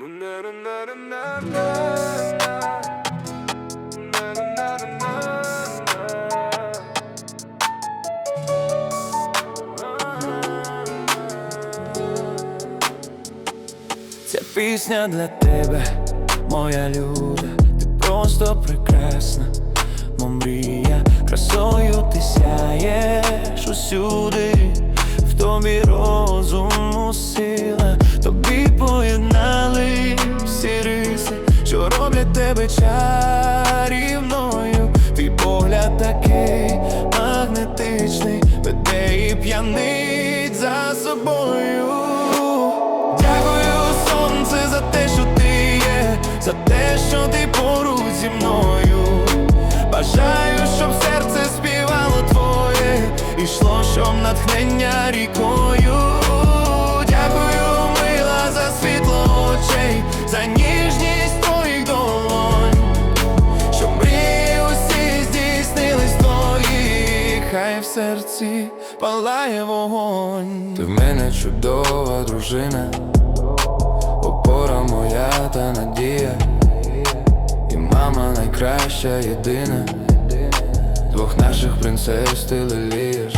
Ця пісня для тебе, моя люда, ти просто прекрасна, мов мрія, красою ти сяєш усюди, в тобі розуму що тебе чарівною. Твій погляд такий магнетичний, веде і п'янить за собою. Дякую, сонце, за те, що ти є, за те, що ти поруч зі мною. Бажаю, щоб серце співало твоє, і йшло, щоб натхнення рікою. Твої, хай в серці палає вогонь. Ти в мене чудова дружина, опора моя та надія, і мама найкраща єдина. Двох наших принцес ти лелієш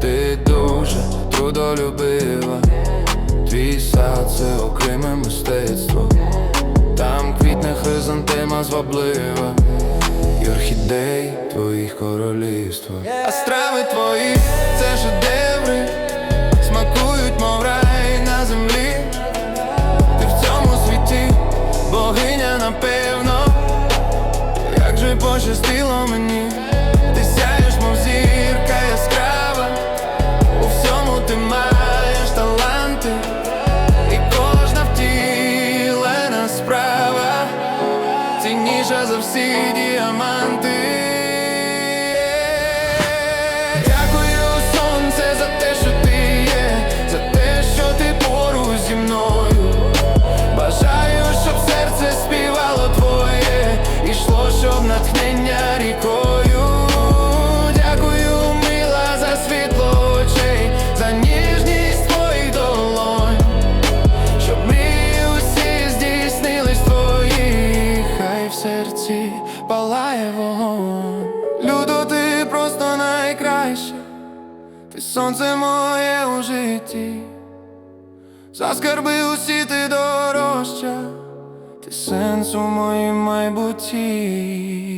Ти дуже трудолюбива, твій сад це окреме мистецтво. Там квітне хризантема зваблива І орхідей твоїх королівства. А страви твої це шедеври Смакують, мов рай на землі. Ти в цьому світі богиня, напевно. Як же пощастило мені за всі діаманти. Палає вогонь. Людо, ти просто найкраща, ти сонце моє у житті. За скарби усі ти дорожча, ти сенс у моїм майбутті.